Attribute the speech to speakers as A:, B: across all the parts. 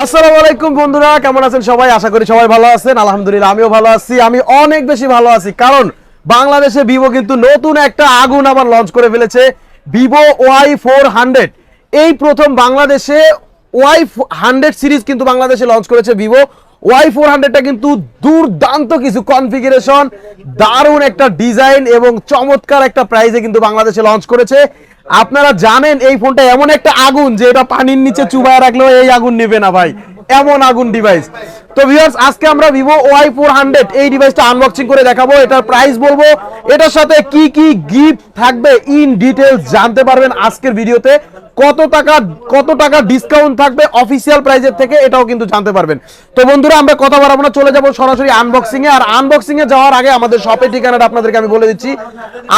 A: আসসালামু আলাইকুম বন্ধুরা, কেমন আছেন সবাই? আশা করি সবাই ভালো আছেন। আলহামদুলিল্লাহ, আমিও ভালো আছি। আমি অনেক বেশি ভালো আছি, কারণ বাংলাদেশে ভিভো কিন্তু নতুন একটা আগুন আবার লঞ্চ করে ফেলেছে, ভিভো ওয়াই ফোর হান্ড্রেড। এই প্রথম বাংলাদেশে ওয়াই হান্ড্রেড সিরিজ কিন্তু বাংলাদেশে লঞ্চ করেছে ভিভো। ওয়াই ফোর হান্ড্রেডটা কিন্তু দুর্দান্ত কিছু কনফিগারেশন দারুণ একটা ডিজাইন এবং চমৎকার একটা প্রাইজে কিন্তু বাংলাদেশে লঞ্চ করেছে। আপনারা জানেন এই ফোনটা এমন একটা আগুন যে এটা পানির নিচে চুবায় রাখলেও এই আগুন নেবে না ভাই। এমন আগুন ডিভাইস তো ভিউয়ার্স আজকে আমরা ভিভো ওয়াই ফোর হান্ড্রেড এই ডিভাইসটা আনবক্সিং করে দেখাবো। এটার প্রাইস বলব। এটার সাথে কি কি গিফট থাকবে ইন ডিটেলস জানতে পারবেন আজকের ভিডিওতে। কত টাকা কত টাকা ডিসকাউন্ট থাকবে অফিসিয়াল প্রাইজের থেকে এটাও কিন্তু জানতে পারবেন। তো বন্ধুরা, আমরা কথা বাড়াবো না, চলে যাব সরাসরি আনবক্সিং এ আর আনবক্সিং এ যাওয়ার আগে আমাদের শপের ঠিকানাটা আপনাদেরকে আমি বলে দিচ্ছি।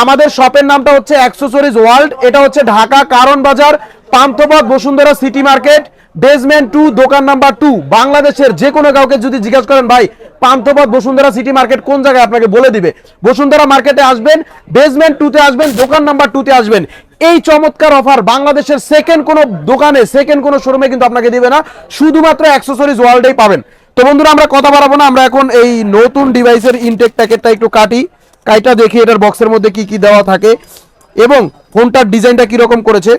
A: আমাদের শপের নামটা হচ্ছে অ্যাক্সেসরিজ ওয়ার্ল্ড এটা হচ্ছে Dhaka Karwan Bazar Panthapath Bashundhara city market basement two দোকান নাম্বার টু বাংলাদেশের যে কোনো কাউকে যদি জিজ্ঞাসা করেন, ভাই, পান্থপথ বসুন্ধরা সিটি মার্কেট কোন জায়গায়? আপনাকে বলে দিবে। বসুন্ধরা মার্কেটে আসবেন বেসমেন্ট টুতে আসবেন, দোকান নাম্বার টুতে আসবেন। এই চমৎকার অফার বাংলাদেশের সেকেন্ড কোনো দোকানে সেকেন্ড কোনো শোরুমে কিন্তু আপনাকে দিবে না। শুধুমাত্র অ্যাক্সেসরিজ ওয়ার্ল্ডেই পাবেন। তো বন্ধুরা, আমরা কথা বাড়াবো না। আমরা এখন এই নতুন ডিভাইসের ইনটেক প্যাকেটটা একটু কাটি। কাইটা দেখি এটার বক্সের মধ্যে কি কি দেওয়া থাকে। এবং ফোনটার ডিজাইনটা কীরকম করেছে।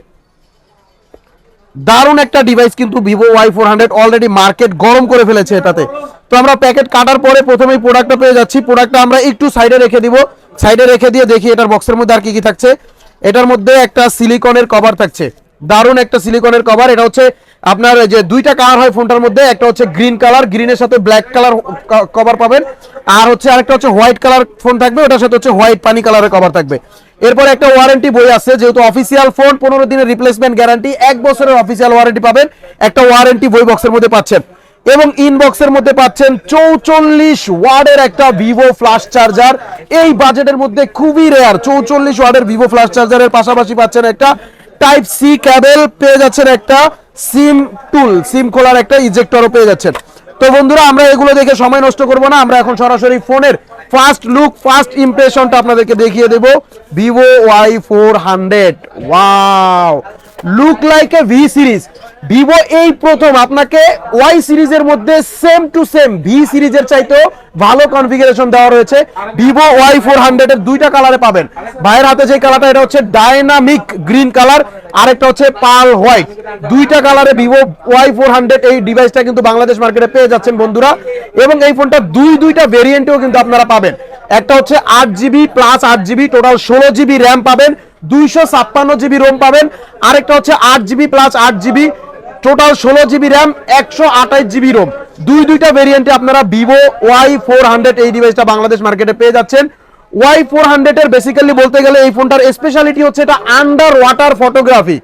A: দারুণ একটা ডিভাইস কিন্তু Vivo Y four hundred already market গরম করে ফেলেছে এটাতে। তো আমরা প্যাকেট কাটার পরে প্রথমেই প্রোডাক্টটা পেয়ে যাচ্ছি। প্রোডাক্টটা আমরা একটু সাইডে রেখে দিব। সাইডে রেখে দিয়ে দেখি এটার বক্সের মধ্যে আর কি কি থাকছে। এটার মধ্যে একটা সিলিকনের কভার থাকছে। দারুণ একটা সিলিকনের কভার এটা হচ্ছে আপনার যে দুইটা কালার হয় ফোনটার মধ্যে, একটা হচ্ছে গ্রিন কালার গ্রিনের সাথে ব্ল্যাক কালার কভার পাবেন। আর হচ্ছে আরেকটা হচ্ছে হোয়াইট কালার ফোন থাকবে, ওটার সাথে হচ্ছে হোয়াইট পানি কালারের কভার থাকবে। এরপর একটা ওয়ারেন্টি বই আছে, যেহেতু অফিসিয়াল ফোন পনেরো দিনের রিপ্লেসমেন্ট গ্যারান্টি এক বছরের অফিসিয়াল ওয়ারেন্টি পাবেন, একটা ওয়ারেন্টি বই বক্সের মধ্যে পাচ্ছেন। এবং ইনবক্সের মধ্যে পাচ্ছেন চৌচল্লিশ ওয়ার্ডের একটা ভিভো ফ্লাশ চার্জার এই বাজেটের মধ্যে খুবই রেয়ার চৌচল্লিশ ওয়ার্ডের ভিভো ফ্লাশ চার্জারের পাশাপাশি পাচ্ছেন একটা টাইপ সি ক্যাবেল পেয়ে যাচ্ছেন একটা সিম টুল সিম খোলার একটা ইজেক্টরও পেয়ে যাচ্ছেন। তো বন্ধুরা, আমরা এগুলো দেখে সময় নষ্ট করব না, আমরা এখন সরাসরি ফোনের ফার্স্ট লুক ফার্স্ট ইমপ্রেশনটা আপনাদেরকে দেখিয়ে দেব। Vivo Y four hundred wow look like a V series Vivo এই প্রথম, আপনাকে ওয়াই সিরিজের মধ্যে সেম টু সেম ভি সিরিজের চাইতেও ভালো কনফিগারেশন দেওয়া রয়েছে। ভিভো ওয়াই ফোর হান্ড্রেড এর দুইটা কালারে পাবেন। ভাইয়ের হাতে যে কালারটা এটা হচ্ছে ডায়নামিক গ্রিন কালার আরেকটা হচ্ছে পাল হোয়াইট দুইটা কালারে ভিভো ওয়াই ফোর হান্ড্রেড এই ডিভাইসটা কিন্তু বাংলাদেশ মার্কেটে পেয়ে যাচ্ছেন বন্ধুরা। এবং এই ফোনটা দুই, দুইটা ভেরিয়েন্টেও কিন্তু আপনারা পাবেন। একটা হচ্ছে আট জিবি প্লাস আট জিবি টোটাল ষোলো জিবি র্যাম পাবেন। দুইশো ছাপ্পান্ন জিবি রোম পাবেন। আরেকটা হচ্ছে আট জিবি প্লাস আট জিবি। টোটাল ষোলো জিবি র্যাম একশো আঠাইশ জিবি রোম দুই দুইটা ভেরিয়েন্টে আপনারা ভিভো ওয়াই ফোর হান্ড্রেড এই ডিভাইসটা বাংলাদেশ মার্কেটে পেয়ে যাচ্ছেন। ওয়াই ফোর হান্ড্রেড এর বেসিক্যালি বলতে গেলে এই ফোনটার স্পেশালিটি হচ্ছে এটা আন্ডার ওয়াটার ফটোগ্রাফি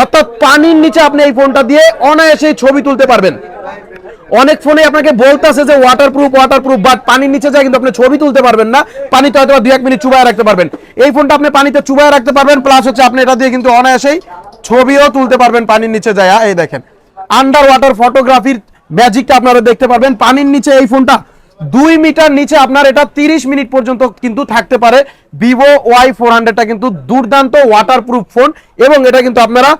A: অর্থাৎ পানির নিচে আপনি এই ফোনটা দিয়ে অনায়াসে ছবি তুলতে পারবেন। অনেক ফোনে আপনাকে বলতেছে যে ওয়াটারপ্রুফ ওয়াটারপ্রুফ বাট পানির নিচে যায় কিন্তু আপনি ছবি তুলতে পারবেন না। পানিতে হয়তো দুই এক মিনিট চুবায় রাখতে পারবেন। এই ফোনটা আপনি পানিতে চুবায় রাখতে পারবেন প্লাস হচ্ছে আপনি এটা দিয়ে কিন্তু অনায়াসেই ছবিও তুলতে পারবেন পানির নিচে যায়। এই দেখেন। আন্ডার ওয়াটার ফটোগ্রাফির ম্যাজিকটা আপনারা দেখতে পারবেন। পানির নিচে এই ফোনটা দুই মিটার নিচে আপনার এটা তিরিশ মিনিট পর্যন্ত কিন্তু থাকতে পারে। ভিভো ওয়াই ফোর হান্ড্রেডটা কিন্তু দুর্দান্ত ওয়াটারপ্রুফ ফোন এবং এটা কিন্তু আপনারা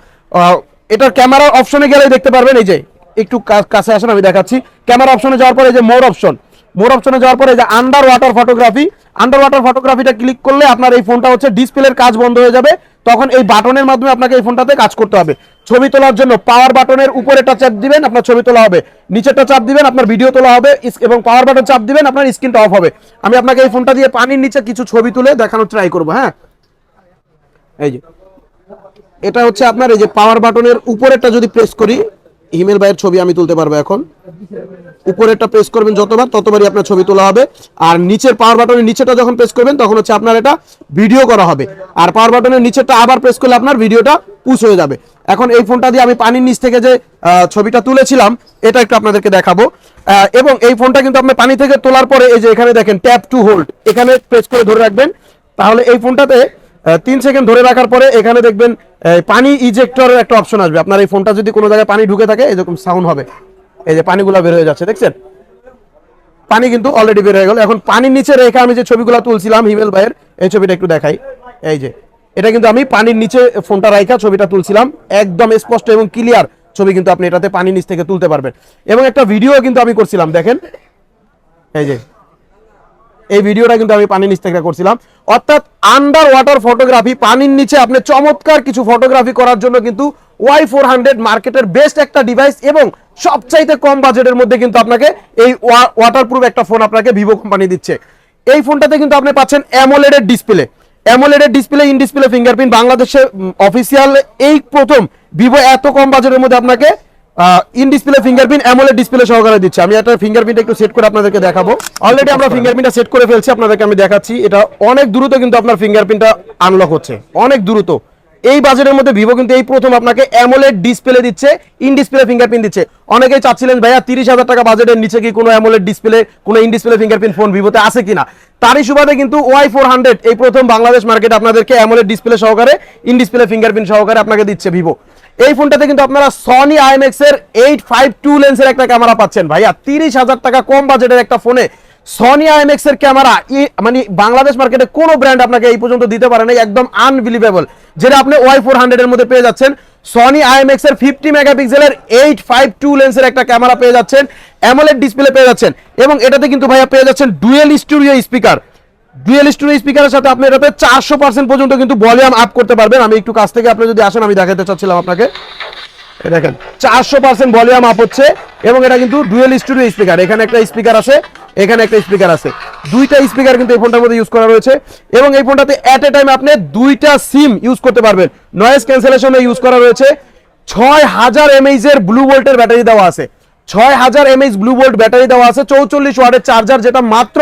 A: এটার ক্যামেরার অপশনে গেলেই দেখতে পারবেন। এই যে, একটু কাছে আসেন, আমি দেখাচ্ছি। ক্যামেরা অপশনে যাওয়ার পরে এই যে মোর অপশন মোর অপশনে যাওয়ার পরে যে underwater photography underwater ফটোগ্রাফিটা ক্লিক করলে আপনার এই ফোনটা হচ্ছে ডিসপ্লের কাজ বন্ধ হয়ে যাবে। তখন এই বাটনের মাধ্যমে আপনাকে এই ফোনটাতে কাজ করতে হবে। ছবি তোলার জন্য পাওয়ার বাটনের উপরেটা চাপ দিবেন, আপনার ছবি তোলা হবে। নিচেরটা চাপ দিবেন, আপনার ভিডিও তোলা হবে এবং পাওয়ার বাটন চাপ দিবেন, আপনার স্ক্রিনটা অফ হবে। আমি আপনাকে এই ফোনটা দিয়ে পানির নিচে কিছু ছবি তুলে দেখানোর ট্রাই করব হ্যাঁ? এই যে। এটা হচ্ছে আপনার এই যে পাওয়ার বাটনের উপরেরটা যদি প্রেস করি হিমেল ভাইয়ের ছবি আমি তুলতে পারব এখন। উপরেরটা প্রেস করবেন যতবার, ততবারই আপনার ছবি তোলা হবে। আর নিচের পাওয়ার বাটনের নিচেটা যখন প্রেস করবেন, তখন হচ্ছে আপনার এটা ভিডিও করা হবে। আর পাওয়ার বাটনের নিচেরটা আবার প্রেস করলে আপনার ভিডিওটা পুশ হয়ে যাবে। এখন এই ফোনটা দিয়ে আমি পানির নিচ থেকে যে ছবিটা তুলেছিলাম, এটা একটু আপনাদেরকে দেখাবো। এবং এই ফোনটা কিন্তু আপনি পানি থেকে তোলার পরে, এই যে এখানে দেখেন ট্যাপ টু হোল্ড এখানে প্রেস করে ধরে রাখবেন। তাহলে এই ফোনটাতে তিন সেকেন্ড ধরে রাখার পরে, এখানে দেখবেন পানি ইজেক্টরের একটা অপশন আসবে। আপনার এই ফোনটা যদি কোনো জায়গায় পানি ঢুকে থাকে, এরকম সাউন্ড হবে। এই যে পানিগুলো বের হয়ে যাচ্ছে, দেখছেন? পানি কিন্তু অলরেডি বের হয়ে গেল। এখন পানির নিচে রেখে আমি যে ছবিগুলো তুলছিলাম, হিমেল ভাইয়ের, এই ছবিটা একটু দেখাই। এই যে, এটা কিন্তু আমি পানির নিচে ফোনটা রাইখা ছবিটা তুলছিলাম। একদম স্পষ্ট এবং ক্লিয়ার ছবি কিন্তু আপনি এটাতে পানির নিচ থেকে তুলতে পারবেন। এবং একটা ভিডিও কিন্তু আমি করছিলাম, দেখেন? এই যে এই ভিডিওটা কিন্তু আমি পানির নিচ থেকে করছিলাম। অর্থাৎ আন্ডার ওয়াটার ফটোগ্রাফি পানির নিচে আপনি চমৎকার কিছু ফটোগ্রাফি করার জন্য কিন্তু ওয়াই ফোর হান্ড্রেড মার্কেটের বেস্ট একটা ডিভাইস এবং সবচাইতে কম বাজেটের মধ্যে কিন্তু আপনাকে এই ওয়াটার প্রুফ একটা ফোন আপনাকে ভিভো কোম্পানি দিচ্ছে। এই ফোনটাতে কিন্তু আপনি পাচ্ছেন অ্যামোলেডের ডিসপ্লে অ্যামোলেডের ডিসপ্লে ইন ডিসপ্লে ফিঙ্গারপ্রিন্ট বাংলাদেশে অফিসিয়াল এই প্রথম ভিভো এত কম বাজেটের মধ্যে আপনাকে in display fingerprint AMOLED display সহকারে দিচ্ছে। আমি একটা ফিঙ্গারপ্রিন্ট একটু সেট করে আপনাদেরকে দেখাবো। অলরেডি আমরা ফিঙ্গারপ্রিন্টটা সেট করে ফেলছি আপনাদেরকে আমি দেখাচ্ছি। এটা অনেক দ্রুত কিন্তু আপনার ফিঙ্গারপ্রিন্টটা আনলক হচ্ছে। অনেক দ্রুত। এই বাজেটের মধ্যে ভিভো কিন্তু এই প্রথম আপনাকে অ্যামোলেড ডিসপ্লে দিচ্ছে ইন ডিসপ্লে ফিঙ্গারপ্রিন্ট দিচ্ছে। অনেকেই চাচ্ছিলেন ভাইয়া তিরিশ হাজার টাকা বাজেটের নিচে কি কোনো অ্যামোলেড ডিসপ্লে কোনো ইন ডিসপ্লে ফিঙ্গারপ্রিন্ট ফোন ভিভোতে আছে কিনা? তারই সুবাদে কিন্তু ওয়াই ফোর হান্ড্রেড এই প্রথম বাংলাদেশ মার্কেটে আপনাদেরকে অ্যামোলেড ডিসপ্লে সহকারে ইন ডিসপ্লে ফিঙ্গারপ্রিন্ট সহকারে আপনাকে দিচ্ছে ভিভো এই ফোনটাতে কিন্তু আপনারা সনি আইএমএক্স এর এইট ফাইভ টু লেন্সের একটা ক্যামেরা পাচ্ছেন। ভাইয়া, তিরিশ হাজার টাকা কম বাজেটের একটা ফোনে সনি আইএমএক্স এর ক্যামেরা মানে বাংলাদেশ মার্কেটে কোনো ব্র্যান্ড আপনাকে এই পর্যন্ত দিতে পারে না একদম আনবিলিভেবল যেটা আপনি ওয়াই ফোর হান্ড্রেড এর মধ্যে পেয়ে যাচ্ছেন। সনি আইএমএক্স এর ফিফটি মেগাপিক্সেলের এইট ফাইভ টু লেন্সের একটা ক্যামেরা পেয়ে যাচ্ছেন। অ্যামোলেড ডিসপ্লে পেয়ে যাচ্ছেন। এবং এটাতে কিন্তু ভাইয়া পেয়ে যাচ্ছেন dual studio speaker dual studio স্পিকারের সাথে আপনি এটাতে চারশো পার্সেন্ট পর্যন্ত কিন্তু ভলিউম আপ করতে পারবেন। আমি একটু কাছ থেকে আপনি যদি আসেন, আমি দেখাতে চাচ্ছিলাম আপনাকে। দেখেন, চারশো পার্সেন্ট ভলিউম আপ হচ্ছে এবং এটা কিন্তু ডুয়েল স্টুডিও স্পিকার এখানে একটা স্পিকার আছে, এখানে একটা স্পিকার আছে। দুইটা স্পিকার কিন্তু এই ফোনটার মধ্যে ইউজ করা রয়েছে এবং এই ফোনটাতে অ্যাট এ টাইম আপনি দুইটা সিম ইউজ করতে পারবেন। নয়েজ ক্যান্সেলেশনে ইউজ করা রয়েছে। ছয় হাজার এমএইচ এর ব্লু ভোল্টের ব্যাটারি দেওয়া আছে। ছয় হাজার এমএইচ ব্লু ভোল্ট ব্যাটারি দেওয়া আছে। চৌচল্লিশ ওয়াটের চার্জার যেটা মাত্র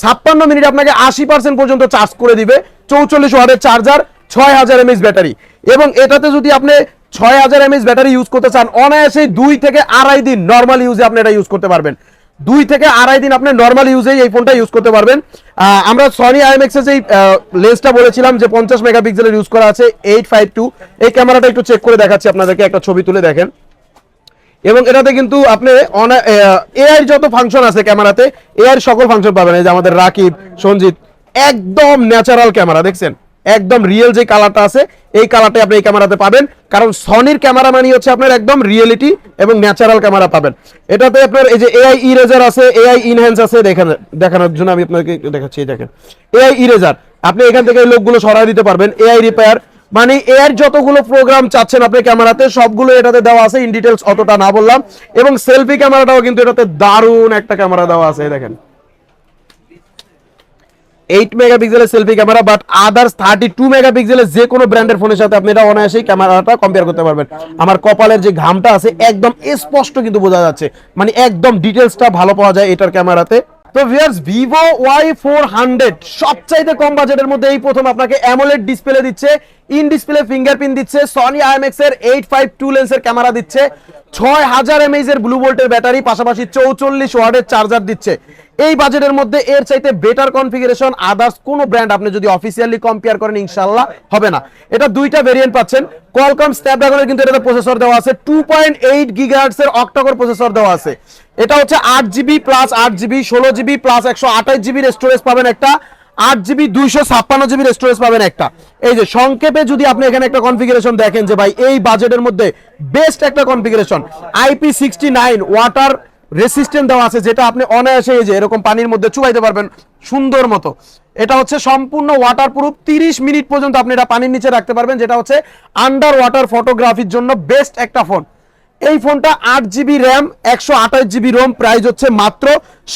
A: ছাপ্পান্ন মিনিট আপনাকে আশি পার্সেন্ট পর্যন্ত চার্জ করে দিবে। চৌচল্লিশ ওয়াটের চার্জার ছয় হাজার এমএইচ ব্যাটারি এবং এটাতে যদি আপনি ছয় হাজার এমএইচ ব্যাটারি ইউজ করতে চান, অনায়াসে দুই থেকে আড়াই দিন নর্মাল ইউজে আপনি এটা ইউজ করতে পারবেন। দুই থেকে আড়াই দিন আপনি নর্মাল ইউজেই এই ফোনটা ইউজ করতে পারবেন। আমরা সনি আইএমএক্স যেই লেন্সটা বলেছিলাম যে পঞ্চাশ মেগাপিক্সেলের ইউজ করা আছে এইট ফাইভ টু এই ক্যামেরাটা একটু চেক করে দেখাচ্ছি আপনাদেরকে, একটা ছবি তুলে দেখেন। এবং এটাতে কিন্তু আপনি এআই যত ফাংশন আছে ক্যামেরাতে এআই সকল ফাংশন পাবেন। এই যে আমাদের রাকিব, সঞ্জিত, একদম ন্যাচারাল ক্যামেরা দেখছেন? একদম রিয়েল যে কালারটা আছে, এই কালারটাই আপনি এই ক্যামেরাতে পাবেন। কারণ সনির ক্যামেরা মানে হচ্ছে আপনার একদম রিয়েলিটি এবং ন্যাচারাল ক্যামেরা পাবেন। এটাতে আপনার এই যে এআই ইরেজার আছে এআই ইনহ্যান্স আছে, দেখেন, দেখানোর জন্য আমি আপনাকে দেখাচ্ছি দেখেন। এআই ইরেজার আপনি এখান থেকে লোকগুলো সরাই দিতে পারবেন। এআই রিপেয়ার মানে এর যতগুলো প্রোগ্রাম চাচ্ছেন আপনি ক্যামেরাতে, সবগুলো এটাতে দেওয়া আছে ইন ডিটেলস অতটা না বললাম। এবং সেলফি ক্যামেরাটাও কিন্তু এটাতে দারুণ একটা ক্যামেরা দেওয়া আছে দেখেন। এইট মেগাপিক্সেলের selfie camera but others thirty two মেগাপিক্সেলের যে কোনো ব্র্যান্ডের ফোনের সাথে আপনি এটা অনায়াসেই ক্যামেরাটা কম্পেয়ার করতে পারবেন। আমার কপালের যে ঘামটা আছে, একদম স্পষ্ট কিন্তু বোঝা যাচ্ছে। মানে একদম ডিটেলসটা ভালো পাওয়া যায় এটার ক্যামেরাতে। তো ভিউয়ার্স ভিভো ওয়াই সবচাইতে কম বাজেটের মধ্যে এই প্রথম আপনাকে অ্যামোলেড ডিসপ্লে দিচ্ছে ইন ডিসপ্লে ফিঙ্গারপ্রিন্ট দিচ্ছে সনি আইএমএক্স এর এইট ফাইভ টু লেন্সের ক্যামেরা দিচ্ছে, ছয় হাজার এর ব্লু ভোল্টের ব্যাটারি পাশাপাশি চৌচল্লিশ ওয়ার্ডের চার্জার দিচ্ছে। এই বাজেটের মধ্যে এর চাইতে বেটার কনফিগারেশন আদার্স কোনো ব্র্যান্ড আপনি যদি অফিসিয়ালি কম্পেয়ার করেন ইনশাল্লাহ হবে না। এটা দুইটা ভেরিয়েন্ট পাচ্ছেন কোয়ালকম স্ন্যাপড্রাগনের কিন্তু এটাতে প্রসেসর দেওয়া আছে টু পয়েন্ট এইট গিগাহার্টস এর অক্টাকোর প্রসেসর দেওয়া আছে। এটা হচ্ছে আট জিবি প্লাস আট জিবি, ষোলো জিবি প্লাস একশো আঠাশ জিবির স্টোরেজ পাবেন একটা। আট জিবি দুইশো ছাপ্পান্ন জিবির স্টোরেজ পাবেন একটা। এই যে সংক্ষেপে যদি আপনি এখানে একটা কনফিগারেশন দেখেন যে ভাই, এই বাজেটের মধ্যে বেস্ট একটা configuration IP sixty nine water resistant দেওয়া আছে, যেটা আপনি অনায়াসে এই যে এরকম পানির মধ্যে চুবাইতে পারবেন, সুন্দর মতো। এটা হচ্ছে সম্পূর্ণ ওয়াটার প্রুফ তিরিশ মিনিট পর্যন্ত আপনি এটা পানির নিচে রাখতে পারবেন, যেটা হচ্ছে আন্ডার ওয়াটার ফটোগ্রাফির জন্য বেস্ট একটা ফোন এই ফোনটা আট জিবি র্যাম, একশো আঠাশ জিবি রোম প্রাইস হচ্ছে মাত্র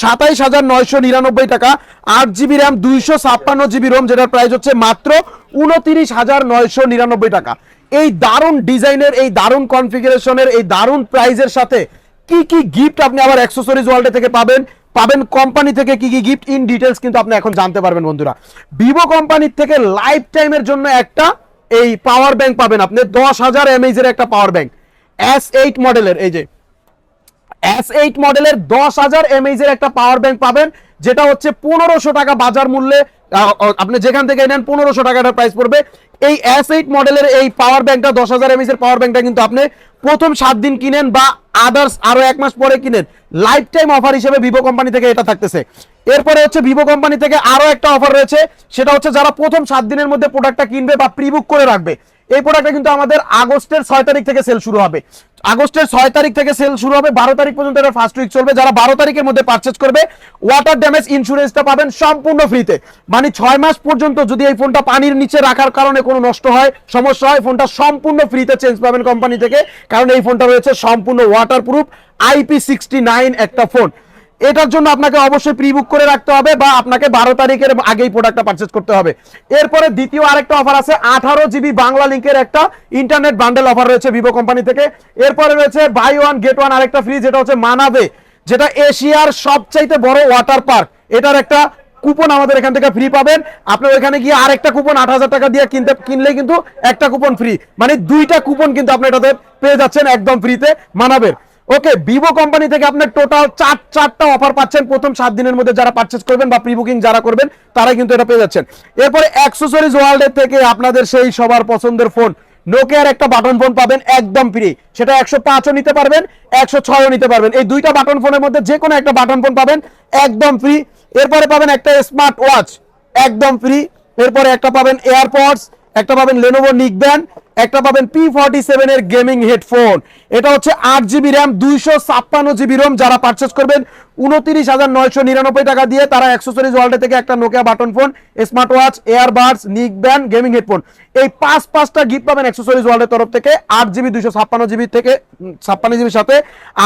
A: সাতাইশ হাজার নয়শো নিরানব্বই টাকা। আট জিবি র্যাম, দুইশো ছাপ্পান্ন জিবি রোম, যেটার প্রাইস হচ্ছে মাত্র উনতিরিশ হাজার নয়শো নিরানব্বই টাকা। এই দারুণ ডিজাইনের, এই দারুণ কনফিগারেশনের এই দারুণ প্রাইজের সাথে কি কি গিফট আপনি আবার অ্যাক্সেসরিজ ওয়ার্ল্ডে থেকে পাবেন? পাবেন কোম্পানি থেকে কি কি গিফট ইন ডিটেলস কিন্তু আপনি এখন জানতে পারবেন বন্ধুরা। ভিভো কোম্পানির থেকে লাইফ টাইমের জন্য একটা এই পাওয়ার ব্যাংক পাবেন আপনি, দশ হাজার এমএইচ এর একটা পাওয়ার ব্যাংক এস এইট মডেলের এই যে এস এইট মডেলের দশ হাজার এমএইচ এর একটা পাওয়ার ব্যাংক পাবেন, যেটা হচ্ছে পনেরোশো টাকা বাজার মূল্যে আপনি যেখান থেকে নেন পনেরোশো টাকাটার প্রাইস পড়বে। এই এস এইট মডেলের এই পাওয়ার ব্যাংকটা দশ হাজার এমএইচ এর পাওয়ার ব্যাংকটা কিন্তু আপনি প্রথম সাত দিন কিনেন বা আদার্স আরও এক মাস পরে কিনেন। লাইফ টাইম অফার হিসেবে ভিভো কোম্পানি থেকে এটা থাকতেছে। এরপরে হচ্ছে ভিভো কোম্পানি থেকে আরও একটা অফার রয়েছে, সেটা হচ্ছে যারা প্রথম সাত দিনের মধ্যে প্রোডাক্টটা কিনবে বা প্রি বুক করে রাখবে। এই প্রোডাক্টটা কিন্তু আমাদের আগস্টের ছয় তারিখ থেকে সেল শুরু হবে। আগস্টের ছয় তারিখ থেকে সেল শুরু হবে, বারো তারিখ পর্যন্ত এটা ফার্স্ট উইক চলবে। যারা বারো তারিখের মধ্যে পারচেজ করবে ওয়াটার ড্যামেজ ইন্স্যুরেন্সটা পাবেন সম্পূর্ণ ফ্রিতে মানে ছয় মাস পর্যন্ত যদি এই ফোনটা পানির নিচে রাখার কারণে কোনো নষ্ট হয়, সমস্যা হয় ফোনটা সম্পূর্ণ ফ্রিতে চেঞ্জ পাবেন কোম্পানি থেকে। কারণ এই ফোনটা রয়েছে সম্পূর্ণ waterproof IP sixty nine একটা ফোন এটার জন্য আপনাকে অবশ্যই প্রি বুক করে রাখতে হবে বা আপনাকে বারো তারিখের আগেই প্রোডাক্টটা পারচেজ করতে হবে। এরপরে দ্বিতীয় আরেকটা অফার আছে, আঠারো জিবি বাংলা লিঙ্কের একটা ইন্টারনেট বান্ডেল অফার রয়েছে ভিভো কোম্পানি থেকে। এরপরে রয়েছে বাই ওয়ান গেট ওয়ান আরেকটা ফ্রি যেটা হচ্ছে মানাবে যেটা এশিয়ার সবচাইতে বড় ওয়াটার পার্ক এটার একটা কুপন আমাদের এখান থেকে ফ্রি পাবেন। আপনার ওইখানে গিয়ে আরেকটা কুপন আট হাজার টাকা দিয়ে কিনতে কিনলে কিন্তু একটা কুপন ফ্রি মানে দুইটা কুপন কিন্তু আপনি এটাতে পেয়ে যাচ্ছেন একদম ফ্রিতে মানাবের ওকে ভিভো কোম্পানি থেকে আপনার টোটাল চার, চারটা অফার পাচ্ছেন। প্রথম সাত দিনের মধ্যে যারা পারচেজ করবেন বা প্রি বুকিং যারা করবেন তারা কিন্তু এটা পেয়ে যাচ্ছেন। এরপরে অ্যাক্সেসরিজ ওয়ার্ল্ডের থেকে আপনাদের সেই সবার পছন্দের ফোন নোকিয়ার একটা বাটন ফোন পাবেন, একদম ফ্রি সেটা একশো পাঁচও নিতে পারবেন, একশো ছয়ও নিতে পারবেন। এই দুইটা বাটন ফোনের মধ্যে যে কোনো একটা বাটন ফোন পাবেন, একদম ফ্রি এরপরে পাবেন একটা স্মার্ট ওয়াচ একদম ফ্রি এরপরে একটা পাবেন এয়ারপডস একটা পাবেন লেনোভো নিকব্যান্ড একটা পাবেন পি ফর্টি সেভেন এর গেমিং হেডফোন এটা হচ্ছে আট জিবি র্যাম দুইশো ছাপ্পান্ন জিবি রোম যারা পারচেস করবেন, উনত্রিশ হাজার নয়শো নিরানব্বই টাকা দিয়ে তারা অ্যাক্সেসরিজ ওয়ার্ল্ড থেকে একটা Nokia button phone smart watch earbuds neckband gaming headphone এই পাঁচ, পাঁচটা গিফট পাবেন অ্যাক্সেসরিজ ওয়ার্ল্ডের তরফ থেকে, আট জিবি দুইশো ছাপ্পান্ন জিবি থেকে ছাপ্পান্ন জিবির সাথে।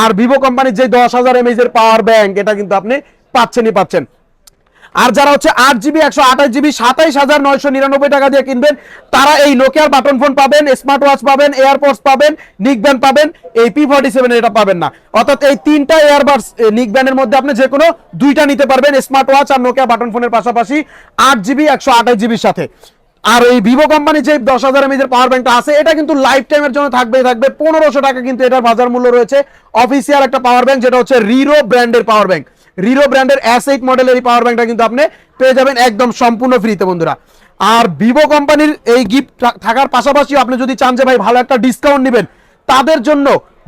A: আর ভিভো কোম্পানির যে দশ হাজার এমএইচ এর পাওয়ার ব্যাংক এটা কিন্তু আপনি পাচ্ছেনই পাচ্ছেন। আর যারা হচ্ছে আট জিবি, একশো আঠাশ জিবি, সাতাইশ হাজার নয়শো নিরানব্বই টাকা দিয়ে কিনবেন, তারা এই নোকিয়ার বাটন ফোন পাবেন স্মার্ট ওয়াচ পাবেন এয়ারপোর্টস পাবেন নিক ব্যান্ড পাবেন, এই পি ফর্টি সেভেন এটা পাবেন না। অর্থাৎ এই তিনটা এয়ারবাডস নিক ব্যান্ডের মধ্যে আপনি যে কোনো দুইটা নিতে পারবেন স্মার্ট ওয়াচ আর নোকিয়া বাটন ফোনের পাশাপাশি আট জিবি, একশো আঠাশ জিবির সাথে। আর এই ভিভো কোম্পানি যে দশ হাজার এমএজের পাওয়ার ব্যাংকটা আছে, এটা কিন্তু লাইফ টাইমের জন্য থাকবেই থাকবে। পনেরোশো টাকা কিন্তু এটার বাজার মূল্য রয়েছে। অফিসিয়াল একটা পাওয়ার ব্যাংক যেটা হচ্ছে রিরো ব্র্যান্ডের পাওয়ার ব্যাংক রিরো ব্র্যান্ডের এস এইট মডেলের এই পাওয়ার ব্যাংকটা কিন্তু আপনি পেয়ে যাবেন একদম সম্পূর্ণ ফ্রিতে বন্ধুরা। আর ভিভো কোম্পানির এই গিফট থাকার পাশাপাশি আপনি যদি চান যে ভাই ভালো একটা ডিসকাউন্ট নেবেন, তাদের জন্য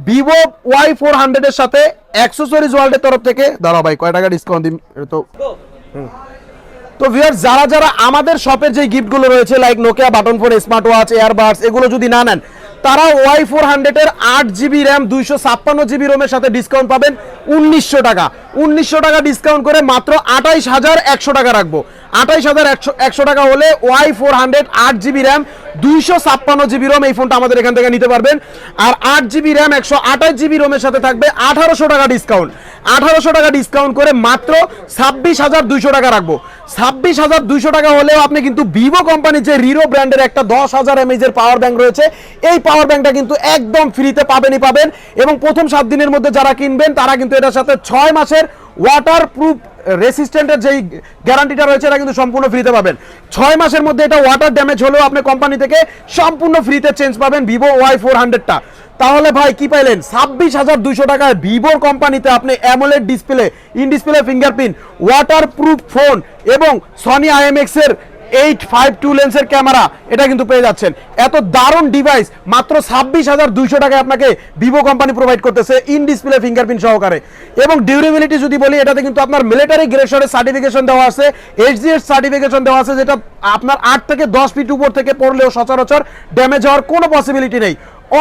A: ভিভো ওয়াই ফোর হান্ড্রেডের সাথে অ্যাক্সেসরিজ ওয়ার্ল্ডের তরফ থেকে, দাঁড়াও ভাই, কয় টাকা ডিসকাউন্ট দিন তো তো ভিউয়ার যারা যারা আমাদের শপের যে গিফটগুলো রয়েছে like Nokia button phone smart watch earbuds এগুলো যদি না নেন তারা ওয়াই ফোর হান্ড্রেডের আট জিবি র্যাম দুইশো ছাপ্পান্ন জিবি রোমের সাথে ডিসকাউন্ট পাবেন উনিশশো টাকা। উনিশশো টাকা ডিসকাউন্ট করে মাত্র আঠাইশ হাজার একশো টাকা রাখব। আঠাইশ হাজার একশো একশো টাকা হলে ওয়াই ফোর হান্ড্রেড আট জিবি র্যাম দুইশো ছাপ্পান্ন জিবি রোম এই ফোনটা আমাদের এখান থেকে নিতে পারবেন। আর আট জিবি র্যাম একশো আঠাশ জিবি রোমের সাথে থাকবে আঠারোশো টাকা ডিসকাউন্ট আঠারোশো টাকা ডিসকাউন্ট করে মাত্র ছাব্বিশ হাজার দুইশো টাকা রাখব। ছাব্বিশ হাজার দুইশো টাকা হলেও আপনি কিন্তু ভিভো কোম্পানির যে রিরো ব্র্যান্ডের একটা দশ হাজার এমএজ এর পাওয়ার ব্যাংক রয়েছে, এই পাওয়ার ব্যাংকটা কিন্তু একদম ফ্রিতে পাবেনই পাবেন। এবং প্রথম সাত দিনের মধ্যে যারা কিনবেন, তারা কিন্তু এটার সাথে ছয় মাসের ওয়াটার প্রুফ রেসিস্ট্যান্টের যেই গ্যারান্টিটা রয়েছে, এটা কিন্তু সম্পূর্ণ ফ্রিতে পাবেন। ছয় মাসের মধ্যে এটা ওয়াটার ড্যামেজ হলেও আপনি কোম্পানি থেকে সম্পূর্ণ ফ্রিতে চেঞ্জ পাবেন ভিভো ওয়াই ফোর হান্ড্রেডটা তাহলে ভাই, কি পাইলেন? ছাব্বিশ হাজার দুইশো টাকায় ভিভোর কোম্পানিতে আপনি AMOLED display in display fingerprint waterproof phone এবং সনি আইএমএক্স এর এইট ফাইভ টু লেন্সের ক্যামেরা, এটা কিন্তু পেয়ে যাচ্ছেন। এত দারুণ ডিভাইস মাত্র ছাব্বিশ হাজার দুইশো টাকায় আপনাকে ভিভো কোম্পানি প্রোভাইড করতেছে ইন ডিসপ্লে ফিঙ্গারপ্রিন্ট সহকারে। এবং ডিউরেবিলিটি যদি বলি, এটাতে কিন্তু আপনার মিলিটারি গ্রেশনের সার্টিফিকেশন দেওয়া আছে এইচডিএস সার্টিফিকেশন দেওয়া আছে, যেটা আপনার আট থেকে দশ ফিট উপর থেকে পড়লেও সচরাচর ড্যামেজ হওয়ার কোনো পসিবিলিটি নেই।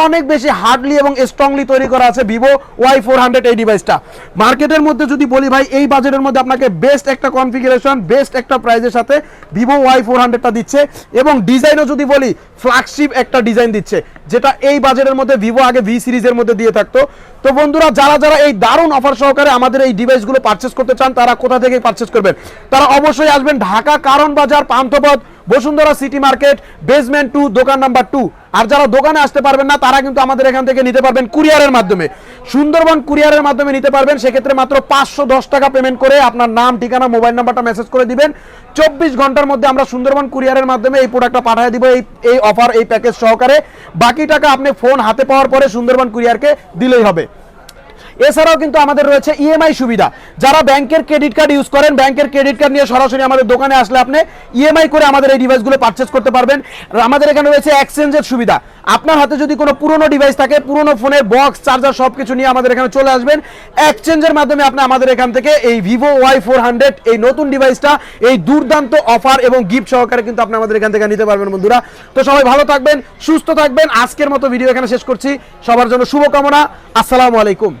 A: অনেক বেশি হার্ডলি এবং স্ট্রংলি তৈরি করা আছে ভিভো ওয়াই ফোর হান্ড্রেড এই ডিভাইসটা মার্কেটের মধ্যে যদি বলি ভাই, এই বাজেটের মধ্যে আপনাকে বেস্ট একটা কনফিগারেশন বেস্ট একটা প্রাইজের সাথে ভিভো ওয়াই ফোর হান্ড্রেডটা দিচ্ছে এবং ডিজাইনও যদি বলি ফ্ল্যাগশিপ একটা ডিজাইন দিচ্ছে, যেটা এই বাজেটের মধ্যে ভিভো আগে ভি সিরিজের মধ্যে দিয়ে থাকতো। তো বন্ধুরা, যারা যারা এই দারুণ অফার সহকারে আমাদের এই ডিভাইসগুলো পারচেস করতে চান, তারা কোথা থেকে পারচেস করবেন? তারা অবশ্যই আসবেন Dhaka Karwan Bazar Panthapath. Bashundhara city market basement two দোকান নাম্বার টু আর যারা দোকানে আসতে পারবেন না, তারা কিন্তু আমাদের এখান থেকে নিতে পারবেন কুরিয়ারের মাধ্যমে। সুন্দরবন কুরিয়ারের মাধ্যমে নিতে পারবেন, সেক্ষেত্রে মাত্র পাঁচশো দশ টাকা পেমেন্ট করে আপনার নাম, ঠিকানা মোবাইল নাম্বারটা মেসেজ করে দিবেন। চব্বিশ ঘণ্টার মধ্যে আমরা সুন্দরবন কুরিয়ারের মাধ্যমে এই প্রোডাক্টটা পাঠিয়ে দিব, এই এই অফার এই প্যাকেজ সহকারে। বাকি টাকা আপনি ফোন হাতে পাওয়ার পরে সুন্দরবন কুরিয়ারকে দিলেই হবে। এছাড়াও কিন্তু আমাদের রয়েছে ইএমআই সুবিধা। যারা ব্যাংকের ক্রেডিট কার্ড ইউজ করেন, ব্যাংকের ক্রেডিট কার্ড নিয়ে সরাসরি আমাদের দোকানে আসলে আপনি ইএমআই করে আমাদের এই ডিভাইসগুলো পারচেস করতে পারবেন। আমাদের এখানে রয়েছে এক্সচেঞ্জের সুবিধা। আপনার হাতে যদি কোনো পুরনো ডিভাইস থাকে, পুরনো ফোনের বক্স চার্জার সব কিছু নিয়ে আমাদের এখানে চলে আসবেন। এক্সচেঞ্জের মাধ্যমে আপনি আমাদের এখান থেকে এই ভিভো ওয়াই ফোর হান্ড্রেড এই নতুন ডিভাইসটা এই দুর্দান্ত অফার এবং গিফট সহকারে কিন্তু আপনি আমাদের এখান থেকে নিতে পারবেন বন্ধুরা। তো সবাই ভালো থাকবেন, সুস্থ থাকবেন। আজকের মতো ভিডিও এখানে শেষ করছি। সবার জন্য শুভকামনা। আসসালামু আলাইকুম।